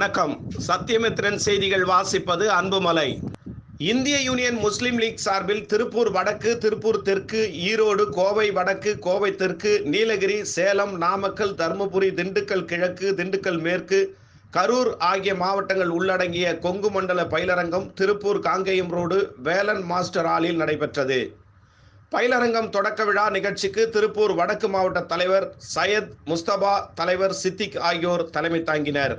வணக்கம். சத்தியமித்ரன் செய்திகள் வாசிப்பது அன்புமலை. இந்திய யூனியன் முஸ்லீம் லீக் சார்பில் திருப்பூர் வடக்கு திருப்பூர் தெற்கு ஈரோடு கோவை வடக்கு கோவை தெற்கு நீலகிரி சேலம் நாமக்கல் தருமபுரி திண்டுக்கல் கிழக்கு திண்டுக்கல் மேற்கு கரூர் ஆகிய மாவட்டங்கள் உள்ளடங்கிய கொங்கு மண்டல பயிலரங்கம் திருப்பூர் காங்கேயம் ரோடு வேலன் மாஸ்டர் ஹாலில் நடைபெற்றது. பயிலரங்கம் தொடக்க விழா நிகழ்ச்சிக்கு திருப்பூர் வடக்கு மாவட்ட தலைவர் சையத் முஸ்தபா தலைவர் சித்திக் ஆகியோர் தலைமை தாங்கினர்.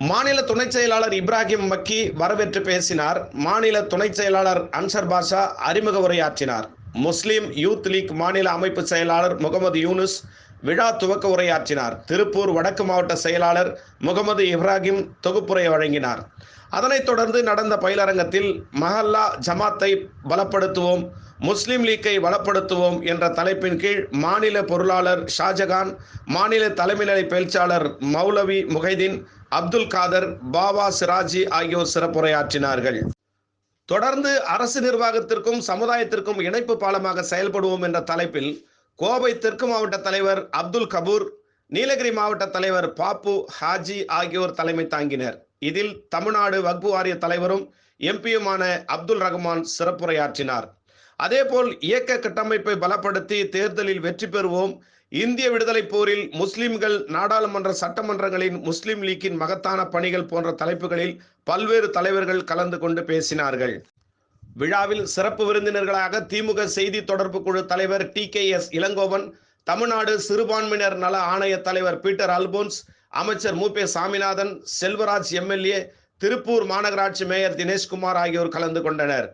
மாநில துணைச் செயலாளர் இப்ராஹிம் மக்கி வரவேற்று பேசினார். மாநில துணைச் செயலாளர் அன்சர் பாஷா அறிமுக உரையாற்றினார். முஸ்லிம் யூத் லீக் மாநில அமைப்பு செயலாளர் முகமது யூனுஸ் விழா துவக்க உரையாற்றினார். திருப்பூர் வடக்கு மாவட்ட செயலாளர் முகமது இப்ராஹிம் தொகுப்புரை வழங்கினார். அதனைத் தொடர்ந்து நடந்த பயிலரங்கத்தில் மஹல்லா ஜமாத்தை பலப்படுத்துவோம் முஸ்லிம் லீக்கை வளப்படுத்துவோம் என்ற தலைப்பின் கீழ் மாநில பொருளாளர் ஷாஜகான் மாநில தலைமை நிலை பேச்சாளர் மௌலவி முகைதீன் அப்துல் காதர் பாபா சிராஜி ஆகியோர் சிறப்புரையாற்றினார்கள். தொடர்ந்து அரசு நிர்வாகத்திற்கும் சமுதாயத்திற்கும் இணைப்பு பாலமாக செயல்படுவோம் என்ற தலைப்பில் கோவை தெற்கு மாவட்ட தலைவர் அப்துல் கபூர் நீலகிரி மாவட்ட தலைவர் பாப்பு ஹாஜி ஆகியோர் தலைமை தாங்கினர். இதில் தமிழ்நாடு வக்பு வாரிய தலைவரும் எம்பியுமான அப்துல் ரஹ்மான் சிறப்புரையாற்றினார். அதேபோல் இயக்க கட்டமைப்பை பலப்படுத்தி தேர்தலில் வெற்றி பெறுவோம் இந்திய விடுதலை போரில் முஸ்லிம்கள் நாடாளுமன்ற சட்டமன்றங்களின் முஸ்லிம் லீக்கின் மகத்தான பணிகள் போன்ற தலைப்புகளில் பல்வேறு தலைவர்கள் கலந்து கொண்டு பேசினார்கள். விழாவில் சிறப்பு விருந்தினர்களாக திமுக செய்தி தொடர்பு குழு தலைவர் T K S Elangovan Tamil Nadu சிறுபான்மையினர் நல ஆணைய தலைவர் பீட்டர் அல்போன்ஸ் அமைச்சர் மு பே சாமிநாதன் செல்வராஜ் எம்எல்ஏ திருப்பூர் மாநகராட்சி மேயர் தினேஷ்குமார் ஆகியோர் கலந்து கொண்டனர்.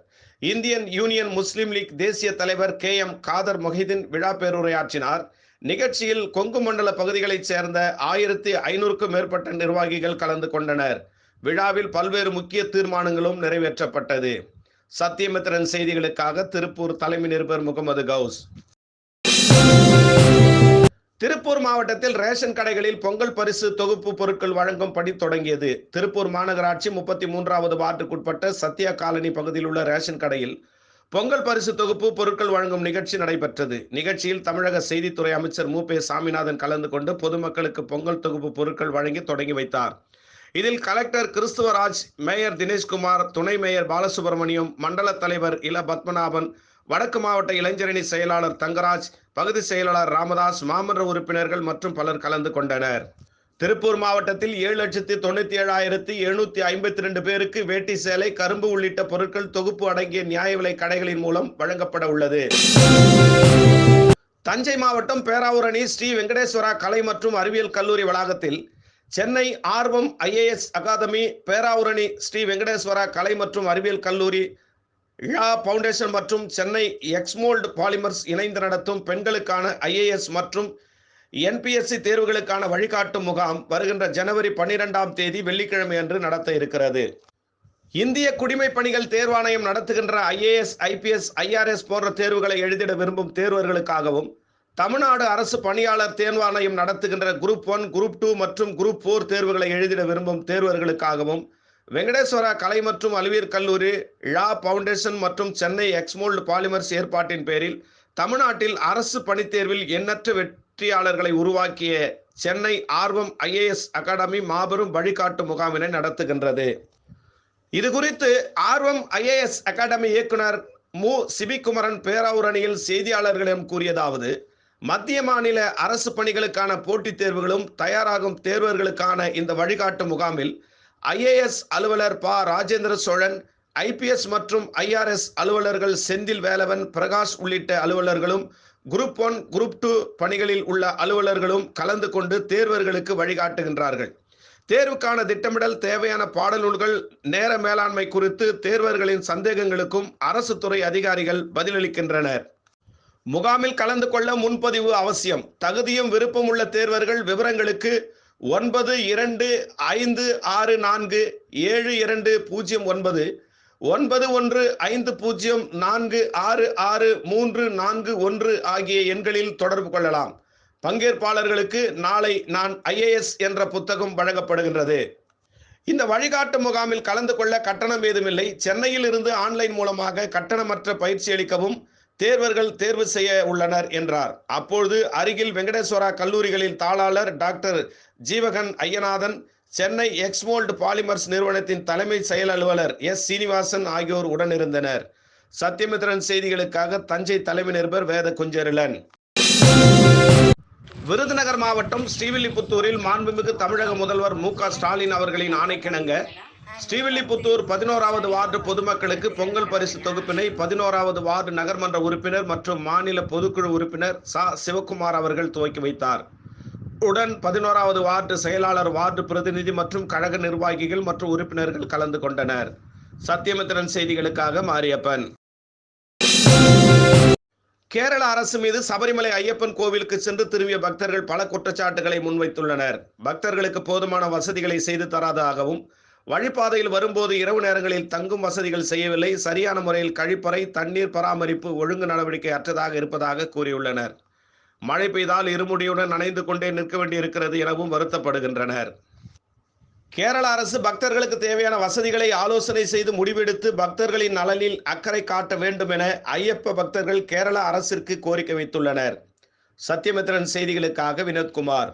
இந்தியன் யூனியன் முஸ்லிம் லீக் தேசிய தலைவர் கே எம் காதர் மொஹிதீன் விழா பேருரையாற்றினார். நிகழ்ச்சியில் கொங்கு மண்டல பகுதிகளைச் சேர்ந்த ஆயிரத்தி ஐநூறுக்கும் மேற்பட்ட நிர்வாகிகள் கலந்து கொண்டனர். விழாவில் பல்வேறு முக்கிய தீர்மானங்களும் நிறைவேற்றப்பட்டது. சத்தியமித்திரன் செய்திகளுக்காக திருப்பூர் தலைமை நிருபர் முகமது கவுஸ். திருப்பூர் மாவட்டத்தில் ரேஷன் கடைகளில் பொங்கல் பரிசு தொகுப்பு பொருட்கள் வழங்கும் பணி தொடங்கியது. திருப்பூர் மாநகராட்சி முப்பத்தி மூன்றாவது வார்டுக்குட்பட்ட சத்யா காலனி பகுதியில் உள்ள ரேஷன் கடையில் பொங்கல் பரிசு தொகுப்பு பொருட்கள் வழங்கும் நிகழ்ச்சி நடைபெற்றது. நிகழ்ச்சியில் தமிழக செய்தித்துறை அமைச்சர் மு. பே. சாமிநாதன் கலந்து கொண்டு பொதுமக்களுக்கு பொங்கல் தொகுப்பு பொருட்கள் வழங்கி தொடங்கி வைத்தார். இதில் கலெக்டர் கிறிஸ்துவராஜ் மேயர் தினேஷ்குமார் துணை மேயர் பாலசுப்ரமணியம் மண்டல தலைவர் இல பத்மநாபன் வடக்கு மாவட்ட இளைஞரணி செயலாளர் தங்கராஜ் பகுதி செயலாளர் ராமதாஸ் மாமன்ற உறுப்பினர்கள் மற்றும் பலர் கலந்து கொண்டனர். திருப்பூர் மாவட்டத்தில் ஏழு லட்சத்தி தொண்ணூத்தி ஏழாயிரத்தி எழுநூத்தி ஐம்பத்தி ரெண்டு பேருக்கு வேட்டி சேலை கரும்பு உள்ளிட்ட பொருட்கள் தொகுப்பு அடங்கிய நியாய விலை கடைகளின் மூலம் வழங்கப்பட உள்ளது. தஞ்சை மாவட்டம் பேராவூரணி ஸ்ரீ வெங்கடேஸ்வரா கலை மற்றும் அறிவியல் கல்லூரி வளாகத்தில் சென்னை ஆர்வம் ஐஏஎஸ் அகாதமி பேராவூரணி ஸ்ரீ வெங்கடேஸ்வரா கலை மற்றும் அறிவியல் கல்லூரி ழா பவுண்டேஷன் மற்றும் சென்னை எக்ஸ்மோல்டு பாலிமர்ஸ் இணைந்து நடத்தும் பெண்களுக்கான ஐஏஎஸ் மற்றும் என்பிஎஸ்சி தேர்வுகளுக்கான வழிகாட்டும் முகாம் வருகின்ற ஜனவரி பன்னிரெண்டாம் தேதி வெள்ளிக்கிழமை அன்று நடத்த இருக்கிறது. இந்திய குடிமைப் பணிகள் தேர்வாணையம் நடத்துகின்ற ஐஏஎஸ் ஐபிஎஸ் ஐஆர்எஸ் போன்ற தேர்வுகளை எழுதிட விரும்பும் தேர்வர்களுக்காகவும் தமிழ்நாடு அரசு பணியாளர் தேர்வாணையம் நடத்துகின்ற குரூப் ஒன் குரூப் டூ மற்றும் குரூப் ஃபோர் தேர்வுகளை எழுதிட விரும்பும் தேர்வர்களுக்காகவும் வெங்கடேஸ்வரா கலை மற்றும் அறிவியல் கல்லூரி ழா பவுண்டேஷன் மற்றும் சென்னை எக்ஸ்மோல்டு பாலிமர்ஸ் ஏற்பாட்டின் பேரில் தமிழ்நாட்டில் அரசு பணித்தேர்வில் எண்ணற்ற வெற்றியாளர்களை உருவாக்கிய சென்னை ஆர்வம் ஐஏஎஸ் அகாடமி மாபெரும் வழிகாட்டு முகாமினை நடத்துகின்றது. இது குறித்து ஆர்வம் ஐஏஎஸ் அகாடமி இயக்குனர் மு. சிபிகுமரன் பேராவூரணியில் செய்தியாளர்களிடம் கூறியதாவது மத்திய மாநில அரசு பணிகளுக்கான போட்டித் தேர்வுகளும் தயாராகும் தேர்வர்களுக்கான இந்த வழிகாட்டு முகாமில் ஐஏஎஸ் அலுவலர் ப. ராஜேந்திர சோழன் ஐபிஎஸ் மற்றும் ஐஆர்எஸ் அலுவலர்கள் செந்தில் வேலவன் பிரகாஷ் உள்ளிட்ட அலுவலர்களும் குரூப் ஒன் குரூப் டூ பணிகளில் உள்ள அலுவலர்களும் கலந்து கொண்டு தேர்வர்களுக்கு வழிகாட்டுகின்றார்கள். தேர்வுக்கான திட்டமிடல் தேவையான பாடநூல்கள் நேர மேலாண்மை குறித்து தேர்வர்களின் சந்தேகங்களுக்கும் அரசு துறை அதிகாரிகள் பதிலளிக்கின்றனர். முகாமில் கலந்து கொள்ள முன்பதிவு அவசியம். தகுதியும் விருப்பம் உள்ள தேர்வர்கள் விவரங்களுக்கு ஒன்பது இரண்டு ஐந்து ஆறு நான்கு ஏழு இரண்டு பூஜ்ஜியம் ஒன்பது ஒன்பது ஒன்று ஐந்து பூஜ்ஜியம் நான்கு ஆறு ஆறு மூன்று நான்கு ஒன்று ஆகிய எண்களில் தொடர்பு கொள்ளலாம். பங்கேற்பாளர்களுக்கு நாளை நான் ஐஏஎஸ் என்ற புத்தகம் வழங்கப்படுகின்றது. இந்த வழிகாட்டு முகாமில் கலந்து கொள்ள கட்டணம் ஏதுமில்லை. சென்னையில் இருந்து ஆன்லைன் மூலமாக கட்டணமற்ற பயிற்சி அளிக்கவும் தேர்வர்கள் தேர்வு செய்ய உள்ளனர் என்றார். அப்பொழுது அருகில் வெங்கடேஸ்வரா கல்லூரிகளின் தாளாளர் doctor Jeevagan Ayyanathan Chennai Exmold polymers நிறுவனத்தின் தலைமை செயல் அலுவலர் எஸ் சீனிவாசன் ஆகியோர் உடனிருந்தனர். சத்தியமித்ரன் செய்திகளுக்காக தஞ்சை தலைமை நிருபர் வேத குஞ்சரிலன் விருதுநகர் மாவட்டம் ஸ்ரீவில்லிபுத்தூரில் மாண்புமிகு தமிழக முதல்வர் மு க ஸ்டாலின் அவர்களின் ஆணைக்கிணங்க. ஸ்ரீவில்லிபுத்தூர் பதினோராவது வார்டு பொதுமக்களுக்கு பொங்கல் பரிசு தொகுப்பினை பதினோராவது வார்டு நகர்மன்ற உறுப்பினர் மற்றும் மாநில பொதுக்குழு உறுப்பினர் ச. சிவக்குமார் அவர்கள் துவக்கி வைத்தார். உடன் பதினோராவது வார்டு செயலாளர் வார்டு பிரதிநிதி மற்றும் கழக நிர்வாகிகள் மற்றும் உறுப்பினர்கள் கலந்து கொண்டனர். சத்தியமித்திரன் செய்திகளுக்காக மாரியப்பன். கேரள அரசு மீது சபரிமலை ஐயப்பன் கோவிலுக்கு சென்று திரும்பிய பக்தர்கள் பல குற்றச்சாட்டுகளை முன்வைத்துள்ளனர். பக்தர்களுக்கு போதுமான வசதிகளை செய்து தராததாகவும் வழிபாதையில் வரும்போது இரவு நேரங்களில் தங்கும் வசதிகள் செய்யவில்லை சரியான முறையில் கழிப்பறை தண்ணீர் பராமரிப்பு ஒழுங்கு நடவடிக்கை அற்றதாக இருப்பதாக கூறியுள்ளனர். மழை பெய்தால் இருமுடியுடன் நனைந்து கொண்டே நிற்க வேண்டியிருக்கிறது எனவும் வருத்தப்படுகின்றனர். கேரள அரசு பக்தர்களுக்கு தேவையான வசதிகளை ஆலோசனை செய்து முடிவெடுத்து பக்தர்களின் நலனில் அக்கறை காட்ட வேண்டும் என ஐயப்ப பக்தர்கள் கேரள அரசிற்கு கோரிக்கை வைத்துள்ளனர். சத்தியமித்திரன் செய்திகளுக்காக வினோத்குமார்.